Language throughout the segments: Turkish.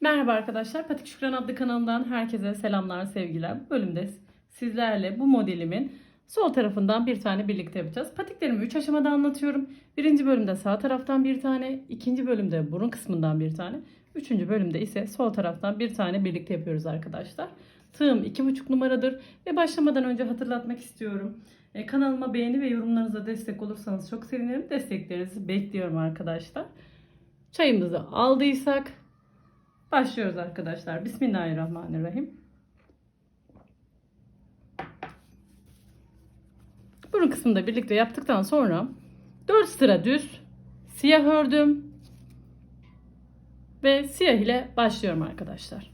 Merhaba arkadaşlar. Patik Şükran adlı kanalımdan herkese selamlar, sevgiler. Bu bölümde sizlerle bu modelimin sol tarafından bir tane birlikte yapacağız. Patiklerimi 3 aşamada anlatıyorum. Birinci bölümde sağ taraftan bir tane, ikinci bölümde burun kısmından bir tane, üçüncü bölümde ise sol taraftan bir tane birlikte yapıyoruz arkadaşlar. Tığım 2,5 numaradır ve başlamadan önce hatırlatmak istiyorum. E, kanalıma beğeni ve yorumlarınıza destek olursanız çok sevinirim. Desteklerinizi bekliyorum arkadaşlar. Çayımızı aldıysak Başlıyoruz arkadaşlar. Bismillahirrahmanirrahim. Burun kısmını da birlikte yaptıktan sonra 4 sıra düz siyah ördüm ve siyah ile başlıyorum arkadaşlar.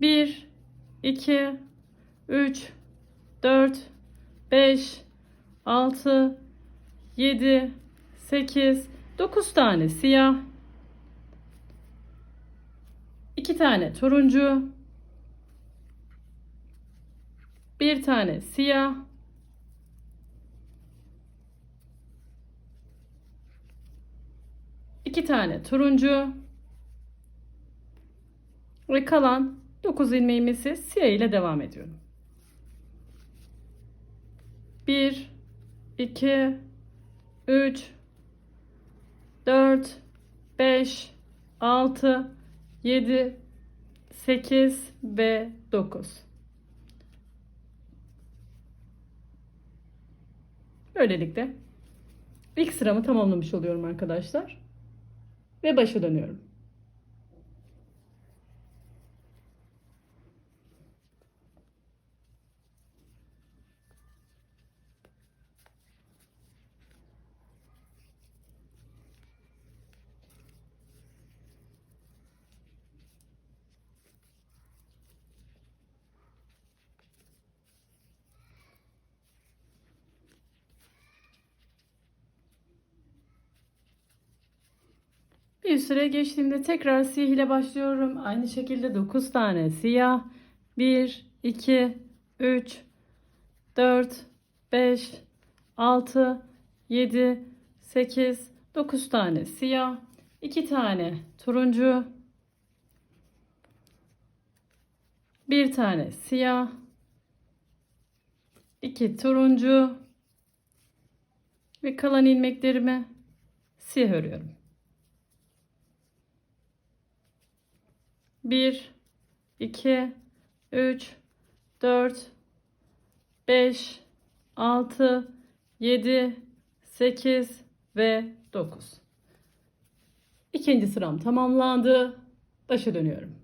1 2 3 4 5 6 7 8 9 tane siyah 2 tane turuncu, bir tane siyah, iki tane turuncu ve kalan 9 ilmeğimizi siyah ile devam ediyorum. 1 2 3 4 5 6 7, 8 ve 9. Böylelikle ilk sıramı tamamlamış oluyorum arkadaşlar. Ve başa dönüyorum. Bir süre geçtiğimde tekrar siyah ile başlıyorum. Aynı şekilde 9 tane siyah. 1, 2, 3, 4, 5, 6, 7, 8, 9 tane siyah. 2 tane turuncu. 1 tane siyah. 2 turuncu. Ve kalan ilmeklerimi siyah örüyorum. 1 2 3 4 5 6 7 8 ve 9. İkinci sıram tamamlandı. Başa dönüyorum.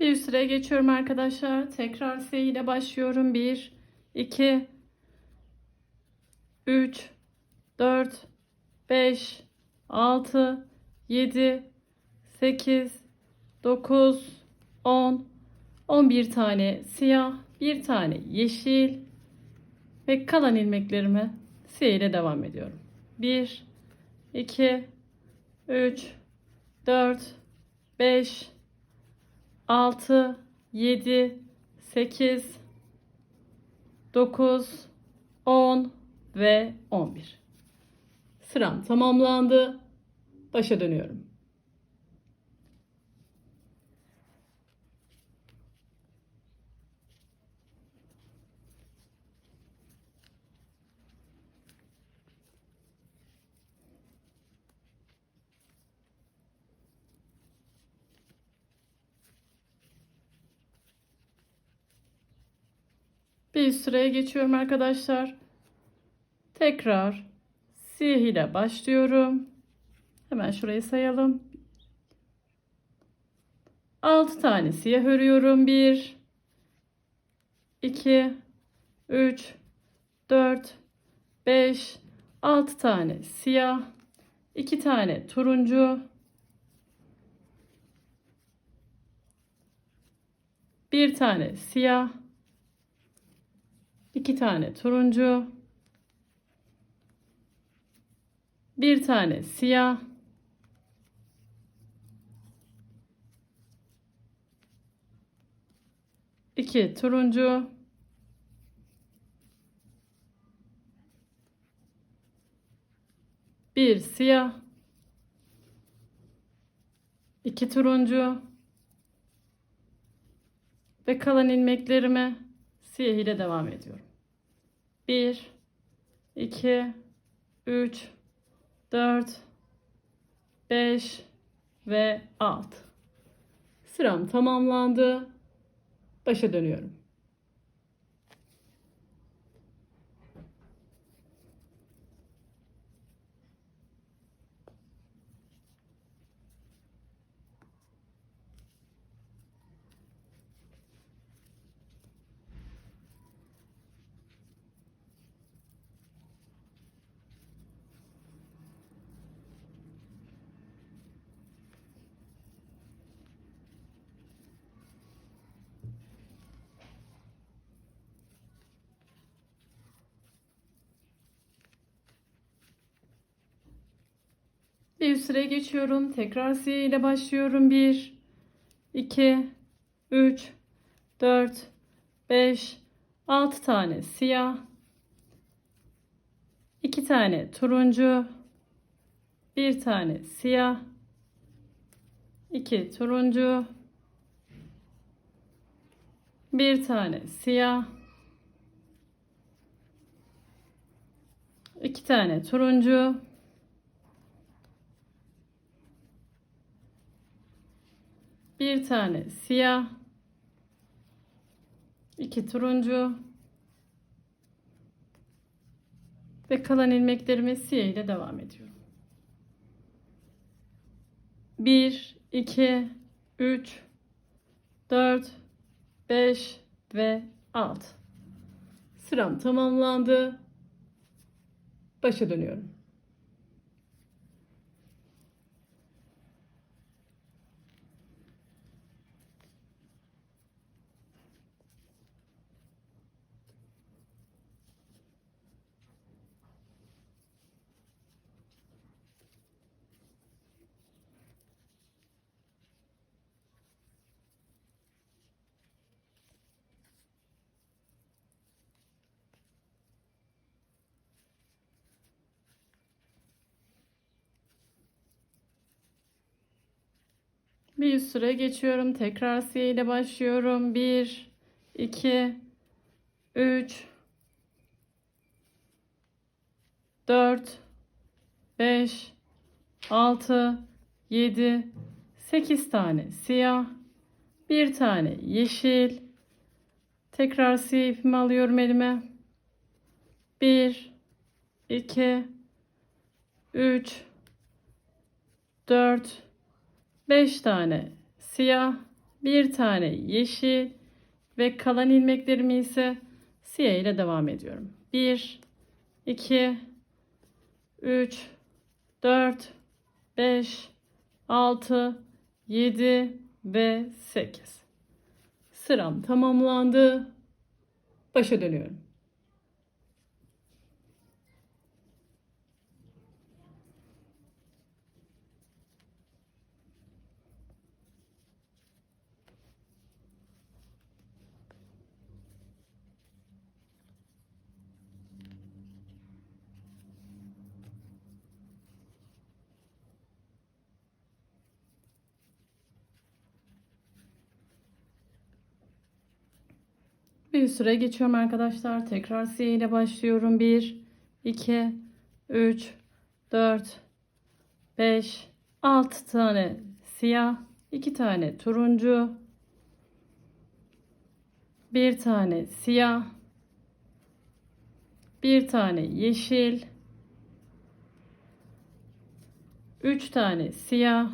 Bir üst sıraya geçiyorum arkadaşlar. Tekrar S ile başlıyorum. 1, 2, 3, 4, 5, 6, 7, 8, 9, 10, 11 tane siyah, bir tane yeşil ve kalan ilmeklerimi siyah ile devam ediyorum. 1, 2, 3, 4, 5, 6, 7, 8, 9, 10 ve 11. Sıram tamamlandı. Başa dönüyorum. Bir üst sıraya geçiyorum arkadaşlar. Tekrar siyah ile başlıyorum. Hemen şurayı sayalım. 6 tane siyah örüyorum. 1 2 3 4 5 6 tane siyah, 2 tane turuncu, bir tane siyah, iki tane turuncu, bir tane siyah, iki turuncu, bir siyah, iki turuncu ve kalan ilmeklerime siyah ile devam ediyorum. 1 2 3 4 5 ve 6 Sıram tamamlandı. Başa dönüyorum. Bir üst geçiyorum. Tekrar siyah ile başlıyorum. 1 2 3 4 5 6 tane siyah 2 tane turuncu bir tane siyah 2 turuncu bir tane siyah 2 tane turuncu bir tane siyah, iki turuncu ve kalan ilmeklerimi siyah ile devam ediyorum. 1, 2, 3, 4, 5 ve 6. Sıram tamamlandı. Başa dönüyorum. Bir üst sıraya geçiyorum. Tekrar siyah ile başlıyorum. 1, 2, 3, 4, 5, 6, 7, 8 tane siyah, bir tane yeşil. Tekrar siyah ipimi alıyorum elime. 1, 2, 3, 4, 5 tane siyah, bir tane yeşil ve kalan ilmeklerimi ise siyah ile devam ediyorum. 1 2 3 4 5 6 7 ve 8. Sıram tamamlandı. Başa dönüyorum. Bir süre geçiyorum arkadaşlar. Tekrar siyah ile başlıyorum. 1, 2, 3, 4, 5, 6 tane siyah, 2 tane turuncu, 1 tane siyah, 1 tane yeşil, 3 tane siyah,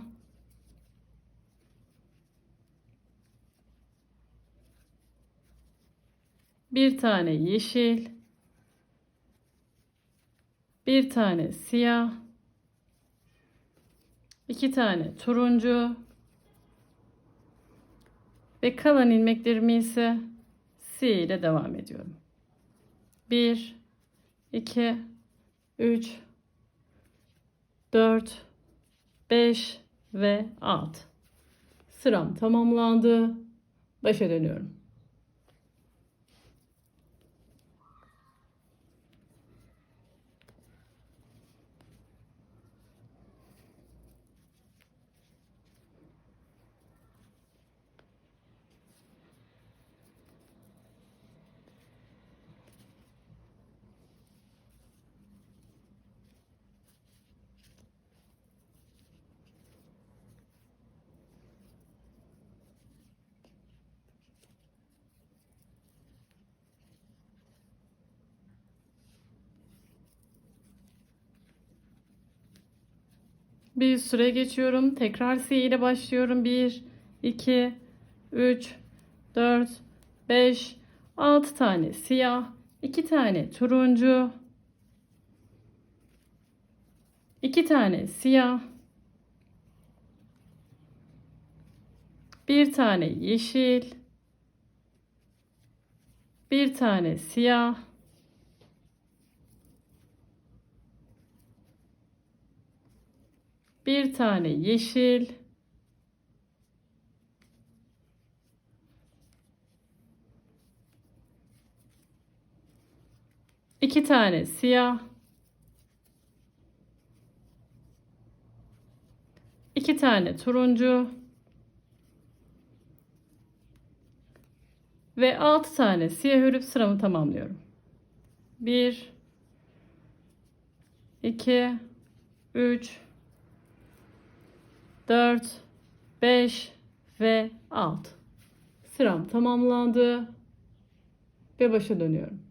bir tane yeşil, bir tane siyah, iki tane turuncu. Ve kalan ilmeklerimi ise siyah ile devam ediyorum. 1 2 3 4 5 ve 6 sıram tamamlandı. Başa dönüyorum Bir süre geçiyorum. Tekrar C ile başlıyorum. 1, 2, 3, 4, 5, 6 tane siyah, 2 tane turuncu, 2 tane siyah, 1 tane yeşil, 1 tane siyah, bir tane yeşil, iki tane siyah, iki tane turuncu. Ve altı tane siyah örüp sıramı tamamlıyorum. Bir, iki, üç, 4, 5 ve 6. Sıram tamamlandı ve başa dönüyorum.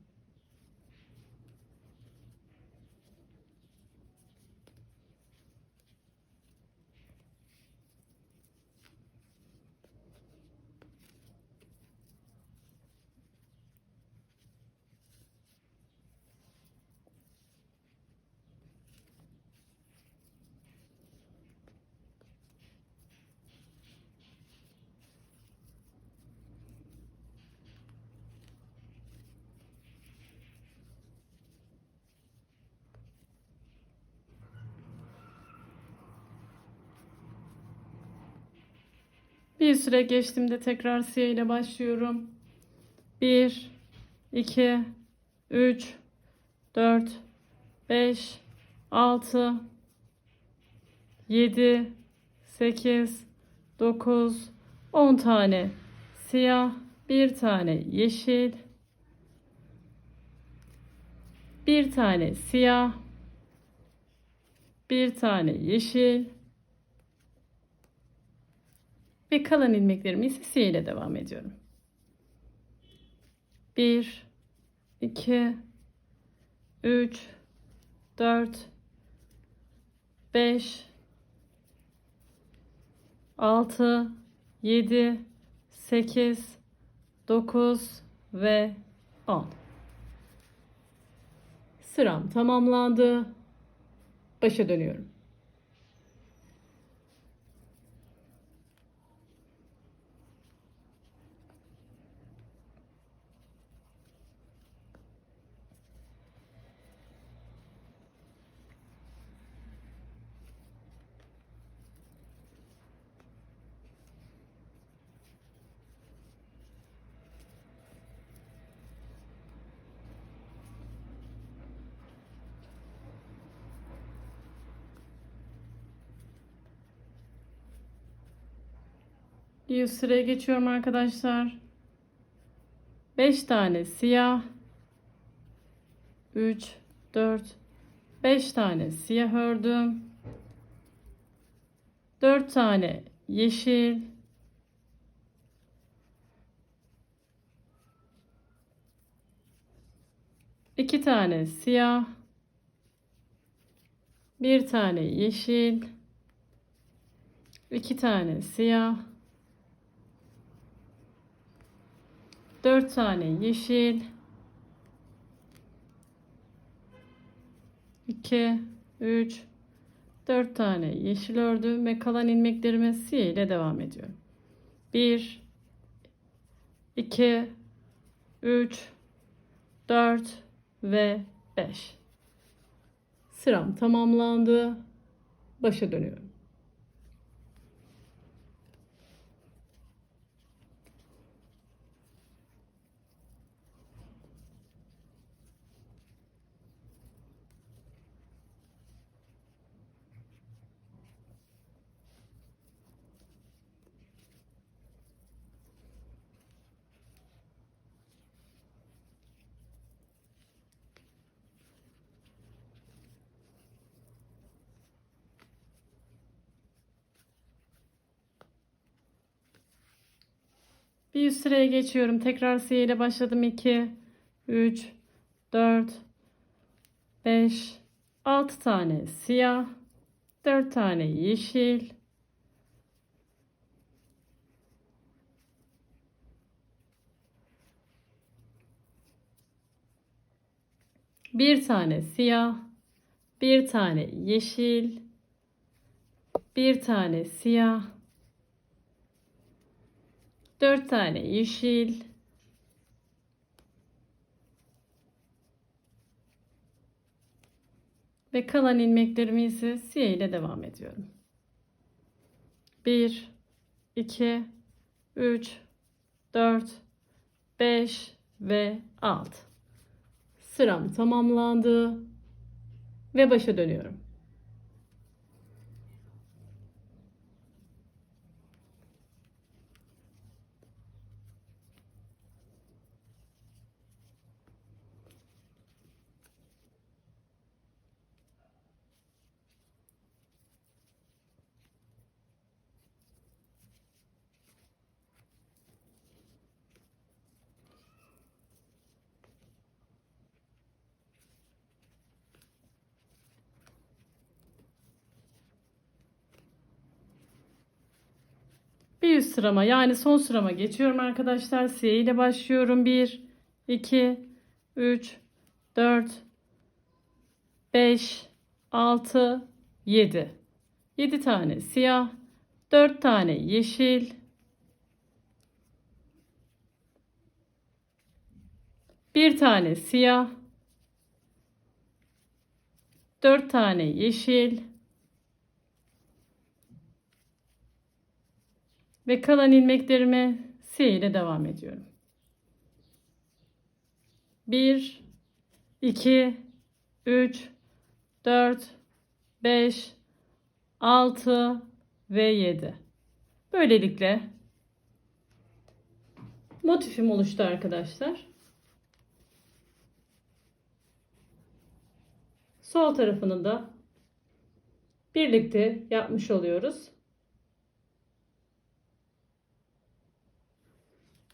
Bir süre geçtiğimde tekrar siyah ile başlıyorum. 1, 2, 3, 4, 5, 6, 7, 8, 9, 10 tane. Siyah, bir tane yeşil, bir tane siyah, bir tane yeşil, ve kalan ilmeklerimi ise siyah ile devam ediyorum. 1 2 3 4 5 6 7 8 9 ve 10 Sıram tamamlandı. Başa dönüyorum. Bir sıraya geçiyorum arkadaşlar. 5 tane siyah. 3, 4, 5 tane siyah ördüm. 4 tane yeşil. iki tane siyah. Bir tane yeşil. iki tane siyah. 4 tane yeşil 2 3 4 tane yeşil ördüm ve kalan ilmeklerime siyah ile devam ediyorum. 1 2 3 4 ve 5. Sıram tamamlandı. Başa dönüyorum. Bir üst sıraya geçiyorum. Tekrar siyah ile başladım. 2, 3, 4, 5, 6 tane siyah, 4 tane yeşil, bir tane siyah, bir tane yeşil, bir tane siyah, Dört tane yeşil. Ve kalan ilmeklerimi ise siyah ile devam ediyorum. 1 2 3 4 5 ve 6. Sıram tamamlandı ve başa dönüyorum. Bir üst sırama yani son sırama geçiyorum arkadaşlar. Siyah ile başlıyorum. 1, 2, 3, 4, 5, 6, 7. 7 tane siyah, 4 tane yeşil, bir tane siyah, 4 tane yeşil, Ve kalan ilmeklerime siyah ile devam ediyorum. 1 2 3 4 5 6 ve 7. Böylelikle motifim oluştu arkadaşlar. Sol tarafını da birlikte yapmış oluyoruz.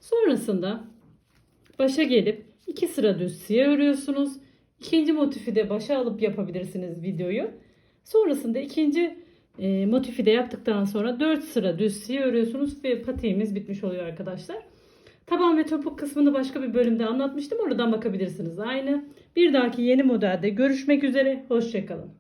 Sonrasında başa gelip iki sıra düz siyah örüyorsunuz. İkinci motifi de başa alıp yapabilirsiniz videoyu. Sonrasında ikinci e, motifi de yaptıktan sonra 4 sıra düz siyah örüyorsunuz ve patiğimiz bitmiş oluyor arkadaşlar. Taban ve topuk kısmını başka bir bölümde anlatmıştım. Oradan bakabilirsiniz aynı. Bir dahaki yeni modelde görüşmek üzere. Hoşçakalın.